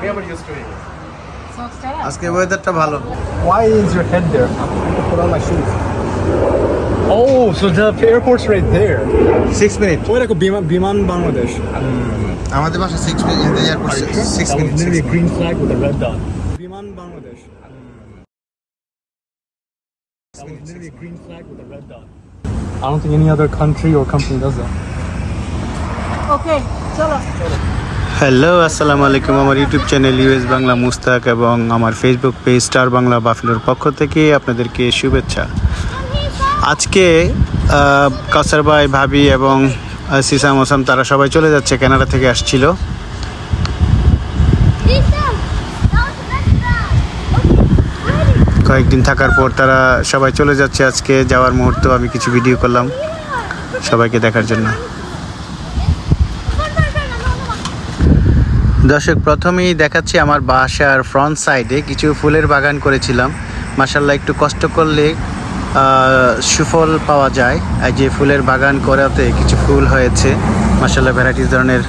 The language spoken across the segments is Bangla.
we are used to it. আজকে ওয়েদারটা ভালো Why is your head there? I'm gonna put on my shoes. Oh, so the airport's right there. Six minute ওই দেখো বিমান বিমান বাংলাদেশ আমাদের বাসা six minute airport six That was minute literally a green flag with a red dot. বিমান Bangladesh That was literally a green flag with a red dot. I don't think any other country or company does that. ওকে চলো হ্যালো আসসালামু আলাইকুম আমার YouTube channel US Bangla Mustak এবং আমার ফেসবুক পেজ স্টার বাংলা বাফিলোর পক্ষ থেকে আপনাদেরকে শুভেচ্ছা। আজকে আহ, কাউসার ভাই ভাবি এবং সিসাম ওসাম তারা সবাই চলে যাচ্ছে কানাডা থেকে আসছিল। কয়েকদিন থাকার পর তারা সবাই চলে যাচ্ছে আজকে যাওয়ার মুহূর্ত আমি কিছু ভিডিও করলাম। সবাইকে দেখার জন্য। দর্শক, প্রথমেই দেখাচ্ছি আমার বাসার ফ্রন্ট সাইডে কিছু ফুলের বাগান করেছিলাম। মাসাল্লাহ একটু কষ্ট করলে সুফল পাওয়া যায়। এই যে ফুলের বাগান করাতে কিছু ফুল হয়েছে। মাসাল্লাহ ভ্যারাইটিস ধরনের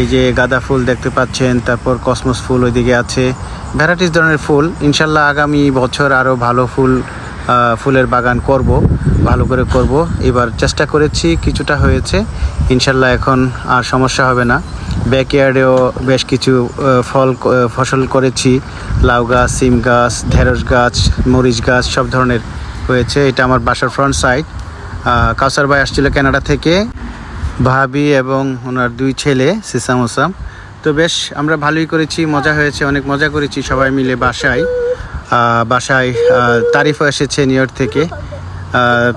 এই যে গাঁদা ফুল দেখতে পাচ্ছেন, তারপর কসমস ফুল ওইদিকে আছে। ভ্যারাইটিস ধরনের ফুল ইনশাল্লাহ আগামী বছর আরও ভালো ফুল ফুলের বাগান করব, ভালো করে করব। এবার চেষ্টা করেছি, কিছুটা হয়েছে। ইনশাল্লাহ এখন আর সমস্যা হবে না। ব্যাকয়ার্ডেও বেশ কিছু ফল ফসল করেছি। লাউ গাছ, সিম গাছ, ঢেঁড়স গাছ, মরিচ গাছ, সব ধরনের হয়েছে। এটা আমার বাসার ফ্রন্ট সাইড কাউসার ভাই আসছিল কানাডা থেকে। ভাবি এবং ওনার দুই ছেলে সিসাম ওসাম তো বেশ, আমরা ভালোই করেছি, মজা হয়েছে, অনেক মজা করেছি সবাই মিলে বাসায়। বাসায় তারিফও এসেছে নিউ ইয়র্ক থেকে।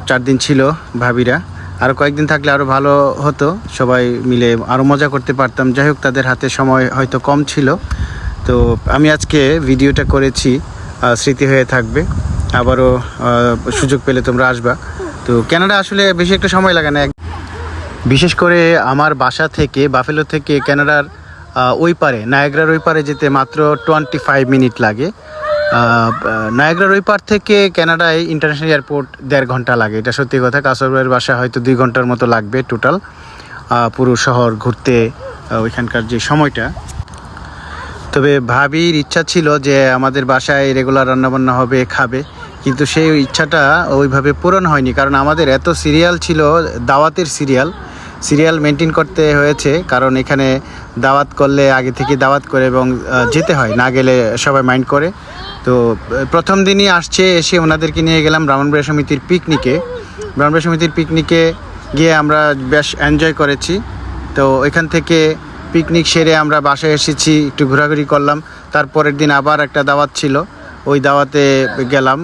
চার দিন ছিল ভাবিরা। আরও কয়েকদিন থাকলে আরও ভালো হতো। সবাই মিলে আরও মজা করতে পারতাম। যাই হোক, তাদের হাতে সময় হয়তো কম ছিল। তো আমি আজকে ভিডিওটা করেছি স্মৃতি হয়ে থাকবে। আবারও সুযোগ পেলে তোমরা আসবা। তো ক্যানাডা আসলে বেশি একটা সময় লাগে না। বিশেষ করে আমার বাসা থেকে, বাফেলো থেকে ক্যানাডার ওই পারে, নায়াগ্রার ওই পারে যেতে মাত্র টোয়েন্টি ফাইভ মিনিট লাগে। নায়াগ্রার ওই পার থেকে কানাডায় ইন্টারন্যাশনাল এয়ারপোর্ট দেড় ঘণ্টা লাগে। এটা সত্যি কথা কাসরবাইয়ের বাসা হয়তো দুই ঘণ্টার মতো লাগবে টোটাল পুরো শহর ঘুরতে ওইখানকার যে সময়টা। তবে ভাবির ইচ্ছা ছিল যে আমাদের বাসায় রেগুলার রান্নাবান্না হবে, খাবে। কিন্তু সেই ইচ্ছাটা ওইভাবে পূরণ হয়নি, কারণ আমাদের এত সিরিয়াল ছিল, দাওয়াতের সিরিয়াল সিরিয়াল মেনটেন করতে হয়েছে, কারণ এখানে দাওয়াত করলে আগে থেকে দাওয়াত করে এবং যেতে হয়, না গেলে সবাই মাইন্ড করে। তো প্রথম দিনই আসছে, এসে ওনাদেরকে নিয়ে গেলাম ব্রাহ্মণবাড়িয়া সমিতির পিকনিকে। ব্রাহ্মণবাড়িয়া সমিতির পিকনিকে গিয়ে আমরা বেশ এনজয় করেছি। তো ওইখান থেকে পিকনিক সেরে আমরা বাসায় এসেছি, একটু ঘোরাঘুরি করলাম। তারপরের দিন আবার একটা দাওয়াত ছিল। ওই দাওয়াতে গেলাম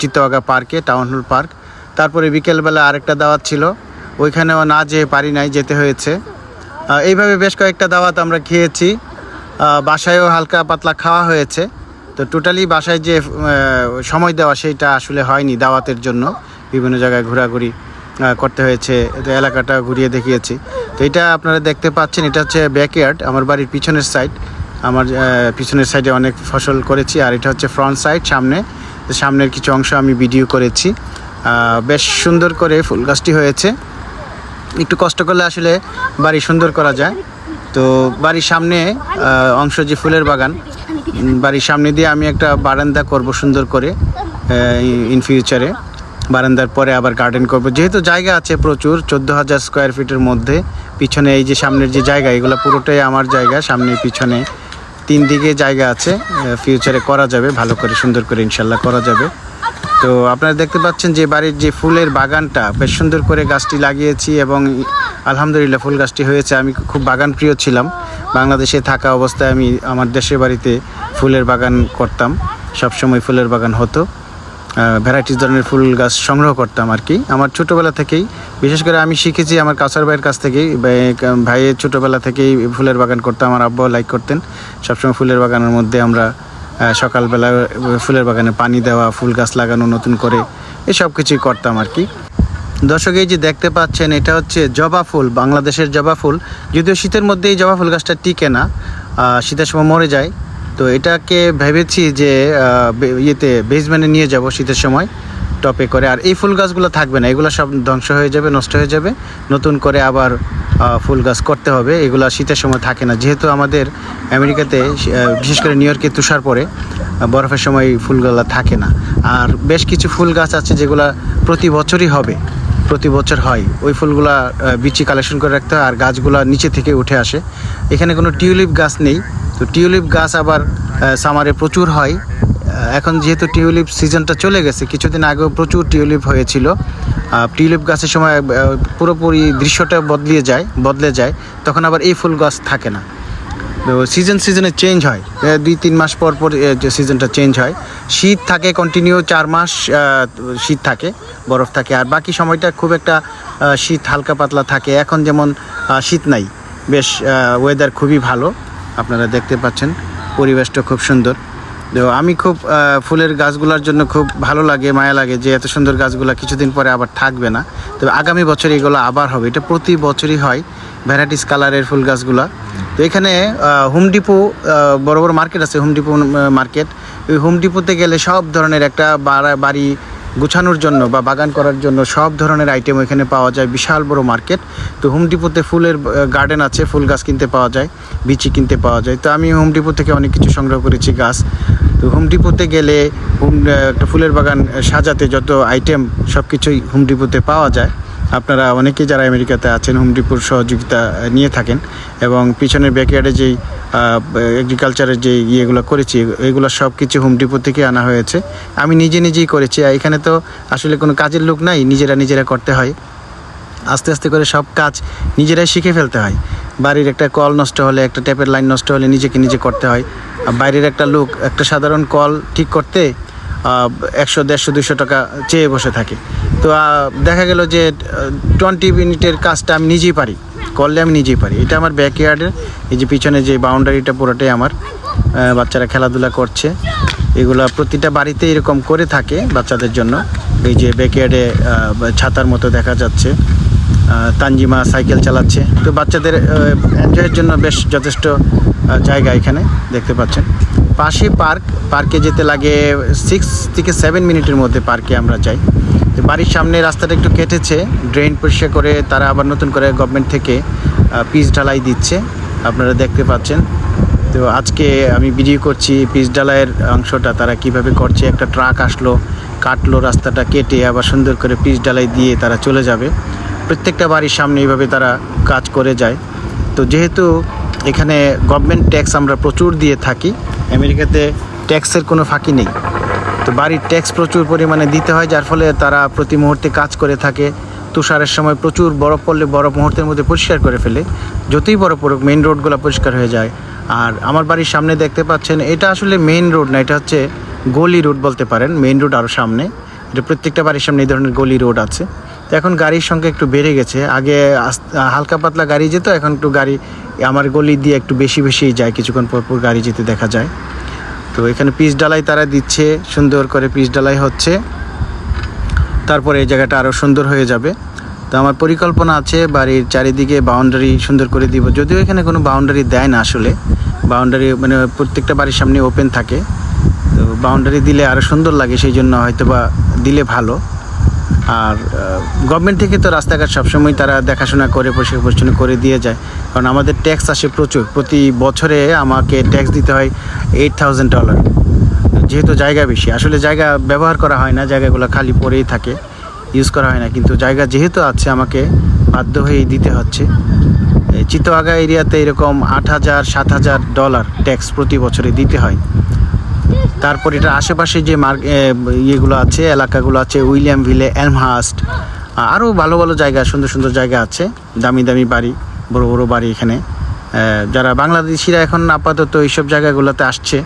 চিত্তবাগা পার্কে টাউন হল পার্ক তারপরে বিকেলবেলা আরেকটা দাওয়াত ছিল। ওইখানেও না যেয়ে পারি নাই, যেতে হয়েছে। এইভাবে বেশ কয়েকটা দাওয়াত আমরা খেয়েছি। বাসায়ও হালকা পাতলা খাওয়া হয়েছে। তো টোটালি বাসায় যে সময় দেওয়া সেইটা আসলে হয়নি দাওয়াতের জন্য। বিভিন্ন জায়গায় ঘোরাঘুরি করতে হয়েছে এলাকাটা ঘুরিয়ে দেখিয়েছি। তো এটা আপনারা দেখতে পাচ্ছেন, এটা হচ্ছে ব্যাকয়ার্ড আমার বাড়ির পিছনের সাইড আমার পিছনের সাইডে অনেক ফসল করেছি, আর এটা হচ্ছে ফ্রন্ট সাইড সামনে। সামনের কিছু অংশ আমি ভিডিও করেছি। বেশ সুন্দর করে ফুল গাছটি হয়েছে। একটু কষ্ট করলে আসলে বাড়ি সুন্দর করা যায়। তো বাড়ির সামনে অংশ যে ফুলের বাগান বাড়ির সামনে দিয়ে আমি একটা বারান্দা করব সুন্দর করে ইন ফিউচারে বারান্দার পরে আবার গার্ডেন করব। যেহেতু জায়গা আছে প্রচুর, চোদ্দ হাজার স্কোয়ার ফিটের মধ্যে। পিছনে এই যে সামনের যে জায়গা, এগুলো পুরোটাই আমার জায়গা, সামনে পিছনে তিন দিকে জায়গা আছে। ফিউচারে করা যাবে, ভালো করে সুন্দর করে ইনশাল্লাহ করা যাবে। তো আপনারা দেখতে পাচ্ছেন যে বাড়ির যে ফুলের বাগানটা, বেশ সুন্দর করে গাছটি লাগিয়েছি এবং আলহামদুলিল্লাহ ফুল গাছটি হয়েছে। আমি খুব বাগান প্রিয় ছিলাম। বাংলাদেশে থাকা অবস্থায় আমি আমার দেশের বাড়িতে ফুলের বাগান করতাম। সবসময় ফুলের বাগান হতো। ভ্যারাইটিস ধরনের ফুল গাছ সংগ্রহ করতাম আর কি। আমার ছোটোবেলা থেকেই, বিশেষ করে আমি শিখেছি আমার কাছার ভাইয়ের কাছ থেকেই ভাই- ভাইয়ের ছোটোবেলা থেকেই ফুলের বাগান করতাম, আমার আব্বাও লাইক করতেন। সবসময় ফুলের বাগানের মধ্যে আমরা সকালবেলা ফুলের বাগানে পানি দেওয়া, ফুল গাছ লাগানো, নতুন করে এসব কিছুই করতাম আর কি। দর্শক, এই যে দেখতে পাচ্ছেন, এটা হচ্ছে জবা ফুল, বাংলাদেশের জবা ফুল। যদিও শীতের মধ্যে এই জবা ফুল গাছটা টিকে না শীতের সময় মরে যায় তো এটাকে ভেবেছি যে ইয়েতে বেসমেন্টে নিয়ে যাব শীতের সময় টপে করে। আর এই ফুল গাছগুলো থাকবে না, এগুলো সব ধ্বংস হয়ে যাবে, নষ্ট হয়ে যাবে। নতুন করে আবার ফুল গাছ করতে হবে। এগুলো শীতের সময় থাকে না। যেহেতু আমাদের আমেরিকাতে বিশেষ করে নিউ ইয়র্কে তুষার পরে বরফের সময় ফুলগুলো থাকে না। আর বেশ কিছু ফুল গাছ আছে যেগুলা প্রতি বছরই হবে। প্রতি বছর হয়। ওই ফুলগুলা বিচি কালেকশন করে রাখতে হয় আর গাছগুলা নিচে থেকে উঠে আসে। এখানে কোনো টিউলিপ গাছ নেই। তো টিউলিপ গাছ আবার সামারে প্রচুর হয়। এখন যেহেতু টিউলিপ সিজনটা চলে গেছে, কিছুদিন আগেও প্রচুর টিউলিপ হয়েছিল। টিউলিপ গাছের সময় পুরোপুরি দৃশ্যটা বদলিয়ে যায়, বদলে যায়। তখন আবার এই ফুল গাছ থাকে না। তো সিজন সিজনে চেঞ্জ হয়। দুই, তিন মাস পর পর সিজনটা চেঞ্জ হয়। শীত থাকে কন্টিনিউ চার মাস শীত থাকে, বরফ থাকে। আর বাকি সময়টা খুব একটা শীত হালকা পাতলা থাকে। এখন যেমন শীত নাই, বেশ ওয়েদার খুবই ভালো। আপনারা দেখতে পাচ্ছেন, পরিবেশটা খুব সুন্দর। তো আমি খুব ফুলের গাছগুলোর জন্য খুব ভালো লাগে, মায়া লাগে যে এত সুন্দর গাছগুলো কিছুদিন পরে আবার থাকবে না। তবে আগামী বছর এগুলো আবার হবে। এটা প্রতি বছরই হয় ভ্যারাইটিস কালারের ফুল গাছগুলো। তো এখানে হোম ডিপো বড় বড় মার্কেট আছে হোম ডিপো মার্কেট। ওই হোম ডিপোতে গেলে সব ধরনের একটা বাড়া- বাড়ি গুছানোর জন্য বা বাগান করার জন্য সব ধরনের আইটেম এখানে পাওয়া যায়। বিশাল বড় মার্কেট তো হোম ডিপোতে ফুলের গার্ডেন আছে, ফুল গাছ কিনতে পাওয়া যায়, বিচি কিনতে পাওয়া যায়। তো আমি হোম ডিপো থেকে অনেক কিছু সংগ্রহ করেছি গাছ। তো হোম ডিপোতে গেলে হোম একটা ফুলের বাগান সাজাতে যত আইটেম সব কিছুই হোম ডিপোতে পাওয়া যায়। আপনারা অনেকে যারা আমেরিকাতে আছেন হোম ডিপোর সহযোগিতা নিয়ে থাকেন এবং পিছনের ব্যাকয়ার্ডে যেই এগ্রিকালচারের যে ইয়েগুলো করেছি, এগুলো সব কিছু হোম ডিপো থেকে আনা হয়েছে। আমি নিজে নিজেই করেছি এখানে তো আসলে কোনো কাজের লোক নাই, নিজেরা নিজেরা করতে হয়। আস্তে আস্তে করে সব কাজ নিজেরাই শিখে ফেলতে হয়। বাড়ির একটা কল নষ্ট হলে, একটা ট্যাপের লাইন নষ্ট হলে নিজেকে নিজে করতে হয়। বাইরের একটা লোক, একটা সাধারণ কল ঠিক করতে একশো, দেড়শো দুশো টাকা চেয়ে বসে থাকে। তো দেখা গেল যে টোয়েন্টি মিনিটের কাজটা আমি নিজেই পারি। করলে আমি নিজেই পারি। এটা আমার ব্যাকয়ার্ডের এই যে পিছনে যে বাউন্ডারিটা পুরোটাই আমার। বাচ্চারা খেলাধুলা করছে। এগুলা প্রতিটা বাড়িতে এরকম করে থাকে বাচ্চাদের জন্য। এই যে ব্যাকয়ার্ডে ছাতার মতো দেখা যাচ্ছে। তানজিমা সাইকেল চালাচ্ছে। তো বাচ্চাদের এনজয়ের জন্য বেশ যথেষ্ট জায়গা এখানে, দেখতে পাচ্ছেন। পাশে পার্ক, পার্কে যেতে লাগে সিক্স থেকে সেভেন মিনিটের মধ্যে পার্কে আমরা যাই। তো বাড়ির সামনে রাস্তাটা একটু কেটেছে ড্রেন পরিষ্কার করে তারা আবার নতুন করে গভর্নমেন্ট থেকে পিচ ঢালাই দিচ্ছে, আপনারা দেখতে পাচ্ছেন। তো আজকে আমি ভিডিও করছি পিচ ঢালাইয়ের অংশটা, তারা কীভাবে করছে, একটা ট্রাক আসলো, কাটলো রাস্তাটা কেটে আবার সুন্দর করে পিচ ঢালাই দিয়ে তারা চলে যাবে। প্রত্যেকটা বাড়ির সামনে এইভাবে তারা কাজ করে যায়। তো যেহেতু এখানে গভর্নমেন্ট ট্যাক্স আমরা প্রচুর দিয়ে থাকি আমেরিকাতে ট্যাক্সের কোনো ফাঁকি নেই। তো বাড়ির ট্যাক্স প্রচুর পরিমাণে দিতে হয়, যার ফলে তারা প্রতি মুহূর্তে কাজ করে থাকে, তুষারের সময় প্রচুর বরফ পড়লে বরফ মুহূর্তের মধ্যে পরিষ্কার করে ফেলে, যতই বরফ পড়ুক মেইন রোডগুলো পরিষ্কার হয়ে যায়। আর আমার বাড়ির সামনে দেখতে পাচ্ছেন, এটা আসলে মেইন রোড না, এটা হচ্ছে গলি রোড বলতে পারেন মেইন রোড আরও সামনে। এটা প্রত্যেকটা বাড়ির সামনে এই ধরনের গলি রোড আছে। তো এখন গাড়ির সংখ্যা একটু বেড়ে গেছে। আগে হালকা পাতলা গাড়ি যেত, এখন একটু গাড়ি, আমার গলি দিয়ে একটু বেশি বেশি যায়, কিছুক্ষণ পর পর গাড়ি যেতে দেখা যায়। তো এখানে পিচ ডালাই তারা দিচ্ছে, সুন্দর করে পিচ ডালাই হচ্ছে। তারপরে এই জায়গাটা আরও সুন্দর হয়ে যাবে। তো আমার পরিকল্পনা আছে, বাড়ির চারিদিকে বাউন্ডারি সুন্দর করে দিব। যদিও এখানে কোনো বাউন্ডারি দেয় না আসলে। বাউন্ডারি মানে প্রত্যেকটা বাড়ির সামনে ওপেন থাকে। তো বাউন্ডারি দিলে আরও সুন্দর লাগে, সেই জন্য হয়তো বা দিলে ভালো। আর গভর্নমেন্ট থেকে তো রাস্তাঘাট সবসময় তারা দেখাশোনা করে, পরিষ্কার পরিচ্ছন্ন করে দিয়ে যায়। কারণ আমাদের ট্যাক্স আসে প্রচুর। প্রতি বছরে আমাকে ট্যাক্স দিতে হয় এইট থাউজেন্ড ডলার যেহেতু জায়গা বেশি। আসলে জায়গা ব্যবহার করা হয় না, জায়গাগুলো খালি পড়েই থাকে। ইউজ করা হয় না। কিন্তু জায়গা যেহেতু আছে, আমাকে বাধ্য হয়েই দিতে হচ্ছে। চিতোয়াগা এরিয়াতে এরকম আট হাজার, সাত হাজার ডলার ট্যাক্স প্রতি বছরে দিতে হয়। তারপর এটা আশেপাশে যে মার্ক ইয়েগুলো আছে, এলাকাগুলো আছে, উইলিয়াম ভিলে, এলমহাস্ট আরও ভালো ভালো জায়গা, সুন্দর সুন্দর জায়গা আছে। দামি দামি বাড়ি, বড় বড় বাড়ি এখানে। যারা বাংলাদেশিরা এখন আপাতত এইসব জায়গাগুলোতে আসছে,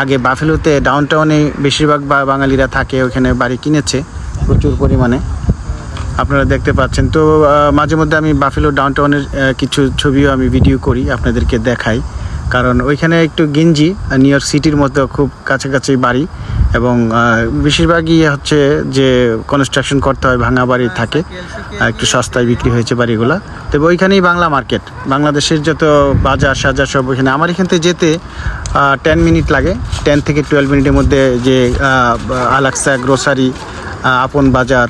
আগে বাফেলোতে ডাউন টাউনে বেশিরভাগ বাঙালিরা থাকে, ওখানে বাড়ি কিনেছে প্রচুর পরিমাণে। আপনারা দেখতে পাচ্ছেন। তো মাঝে মধ্যে আমি বাফেলো ডাউনটাউনের কিছু ছবিও আমি ভিডিও করি, আপনাদেরকে দেখাই। কারণ ওইখানে একটু গেঞ্জি নিউ ইয়র্ক সিটির মতো খুব কাছাকাছি বাড়ি এবং বেশিরভাগই হচ্ছে যে কনস্ট্রাকশন করতে হয়, ভাঙা বাড়ি থাকে একটু সস্তায় বিক্রি হয়েছে বাড়িগুলো। তবে ওইখানেই বাংলা মার্কেট বাংলাদেশের যত বাজার সাজার সব ওইখানে। আমার এখান থেকে যেতে টেন মিনিট লাগে। টেন থেকে টুয়েলভ মিনিটের মধ্যে যে আলাক্সা গ্রোসারি আপন বাজার,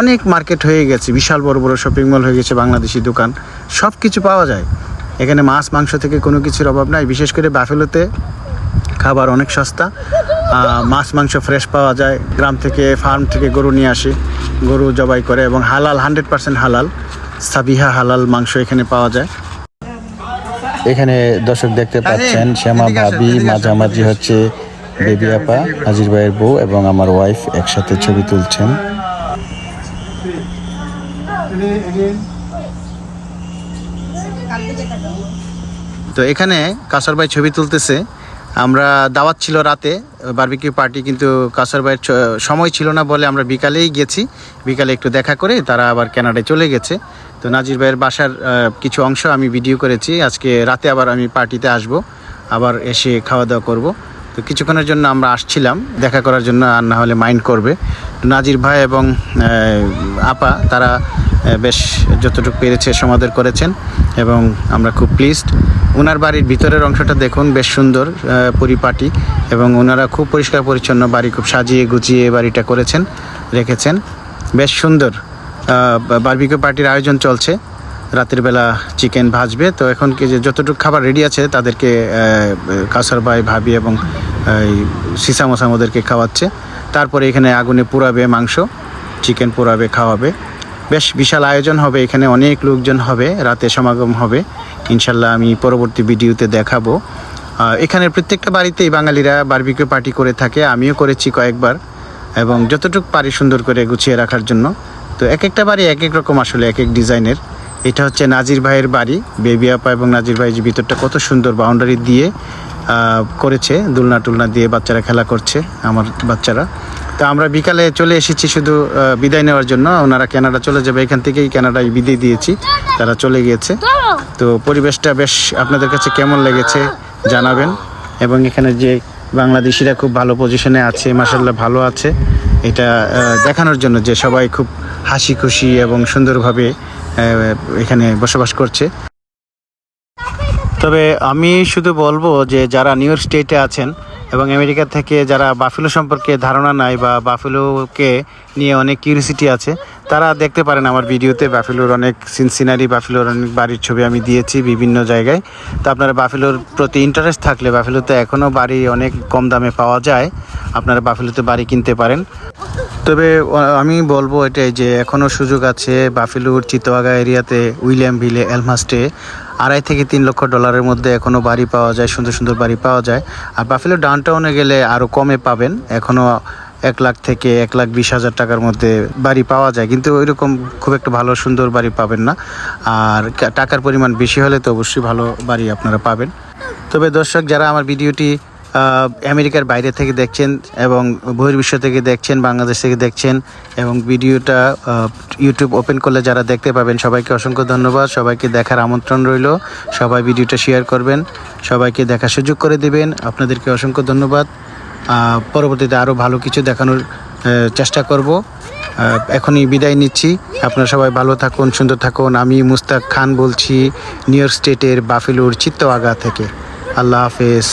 অনেক মার্কেট হয়ে গেছে। বিশাল বড় বড় শপিং মল হয়ে গেছে বাংলাদেশি দোকান। সব কিছু পাওয়া যায়। এখানে মাছ মাংস থেকে কোনো কিছুর অভাব নাই। বিশেষ করে বাফেলোতে খাবার অনেক সস্তা। মাছ মাংস ফ্রেশ পাওয়া যায়। গ্রাম থেকে ফার্ম থেকে গরু নিয়ে আসে। গরু জবাই করে এবং হালাল হান্ড্রেড পার্সেন্ট হালাল সাবিহা হালাল মাংস এখানে পাওয়া যায়। এখানে দর্শক দেখতে পাচ্ছেন শ্যামা ভাবি মাঝামাঝি হচ্ছে বেবি আপা হাজির ভাইয়ের বউ এবং আমার ওয়াইফ একসাথে ছবি তুলছেন। তো এখানে কাসার ভাই ছবি তুলতেছে। আমরা দাওয়াত ছিল রাতে বারবিকিউ পার্টি কিন্তু কাসার ভাইয়ের সময় ছিল না বলে আমরা বিকালেই গেছি। বিকালে একটু দেখা করে তারা আবার কানাডায় চলে গেছে। তো নাজির ভাইয়ের বাসার কিছু অংশ আমি ভিডিও করেছি। আজকে রাতে আবার আমি পার্টিতে আসব, আবার এসে খাওয়া দাওয়া করব। তো কিছুক্ষণের জন্য আমরা আসছিলাম, দেখা করার জন্য আর না হলে মাইন্ড করবে। তো নাজির ভাই এবং আপা, তারা বেশ যতটুকু পেরেছে সমাদর করেছেন। এবং আমরা খুব প্লিজড ওনার বাড়ির ভিতরের অংশটা দেখুন, বেশ সুন্দর পরিপাটি এবং ওনারা খুব পরিষ্কার পরিচ্ছন্ন, বাড়ি খুব সাজিয়ে গুছিয়ে বাড়িটা করেছেন, রেখেছেন। বেশ সুন্দর বার্বিকিউ পার্টির আয়োজন চলছে। রাতের বেলা চিকেন ভাজবে। তো এখন কি যে যতটুকু খাবার রেডি আছে, তাদেরকে কাসার ভাই, ভাবি এবং সিসা মোসাম ওদেরকে খাওয়াচ্ছে। তারপরে এখানে আগুনে পুরাবে মাংস চিকেন পোড়াবে, খাওয়াবে। বেশ বিশাল আয়োজন হবে এখানে অনেক লোকজন হবে রাতে সমাগম হবে। ইনশাল্লাহ আমি পরবর্তী ভিডিওতে দেখাবো। আহ, এখানে প্রত্যেকটা বাড়িতেই বাঙালিরা বারবিকিউ পার্টি করে থাকে আমিও করেছি কয়েকবার এবং যতটুকু পারি সুন্দর করে গুছিয়ে রাখার জন্য। তো এক একটা বাড়ি এক এক রকম আসলে এক এক ডিজাইনের। এটা হচ্ছে নাজির ভাইয়ের বাড়ি বেবি আপা এবং নাজির ভাই যে ভিতরটা কত সুন্দর বাউন্ডারি দিয়ে করেছে দুলনা টুলনা দিয়ে বাচ্চারা খেলা করছে আমার বাচ্চারা। তো আমরা বিকালে চলে এসেছি শুধু বিদায় নেওয়ার জন্য। ওনারা কানাডা চলে যাবে। এখান থেকেই কানাডায় বিদায় দিয়েছি। তারা চলে গিয়েছে। তো পরিবেশটা বেশ আপনাদের কাছে কেমন লেগেছে জানাবেন। এবং এখানে যে বাংলাদেশিরা খুব ভালো পজিশনে আছে মাসাল্লাহ ভালো আছে, এটা দেখানোর জন্য যে সবাই খুব হাসি খুশি এবং সুন্দরভাবে এখানে বসবাস করছে। তবে আমি শুধু বলব যে যারা নিউ ইয়র্ক স্টেটে আছেন এবং আমেরিকা থেকে যারা বাফেলো সম্পর্কে ধারণা নাই বা বাফেলোকে নিয়ে অনেক কিউরিসিটি আছে, তারা দেখতে পারেন আমার ভিডিওতে বাফেলোর অনেক সিনসিনারি বাফেলোর অনেক বাড়ির ছবি আমি দিয়েছি বিভিন্ন জায়গায়। তো আপনারা বাফেলোর প্রতি ইন্টারেস্ট থাকলে বাফেলোতে এখনও বাড়ি অনেক কম দামে পাওয়া যায়, আপনারা বাফেলোতে বাড়ি কিনতে পারেন। তবে আমি বলব এটাই যে এখনও সুযোগ আছে বাফেলুর চিতোয়াগা এরিয়াতে উইলিয়াম ভিলে এলমাস্টে আড়াই থেকে তিন লক্ষ ডলারের মধ্যে এখনও বাড়ি পাওয়া যায়, সুন্দর সুন্দর বাড়ি পাওয়া যায়। আর বাফেলো ডাউনটাউনে গেলে আরও কমে পাবেন। এখনও এক লাখ থেকে এক লাখ বিশ হাজার টাকার মধ্যে বাড়ি পাওয়া যায়। কিন্তু ওইরকম খুব একটা ভালো, সুন্দর বাড়ি পাবেন না। আর টাকার পরিমাণ বেশি হলে তো অবশ্যই ভালো বাড়ি আপনারা পাবেন। তবে দর্শক, যারা আমার ভিডিওটি আমেরিকার বাইরে থেকে দেখছেন এবং বহির্বিশ্ব থেকে দেখছেন, বাংলাদেশ থেকে দেখছেন এবং ভিডিওটা ইউটিউব ওপেন করলে যারা দেখতে পাবেন, সবাইকে অসংখ্য ধন্যবাদ। সবাইকে দেখার আমন্ত্রণ রইল। সবাই ভিডিওটা শেয়ার করবেন। সবাইকে দেখার সুযোগ করে দেবেন। আপনাদেরকে অসংখ্য ধন্যবাদ। পরবর্তীতে আরও ভালো কিছু দেখানোর চেষ্টা করব। এখনই বিদায় নিচ্ছি। আপনারা সবাই ভালো থাকুন, সুন্দর থাকুন। আমি মুস্তাক খান বলছি, নিউ ইয়র্ক স্টেটের বাফেলুর চিত্তওয়াগা থেকে। আল্লাহ হাফেজ।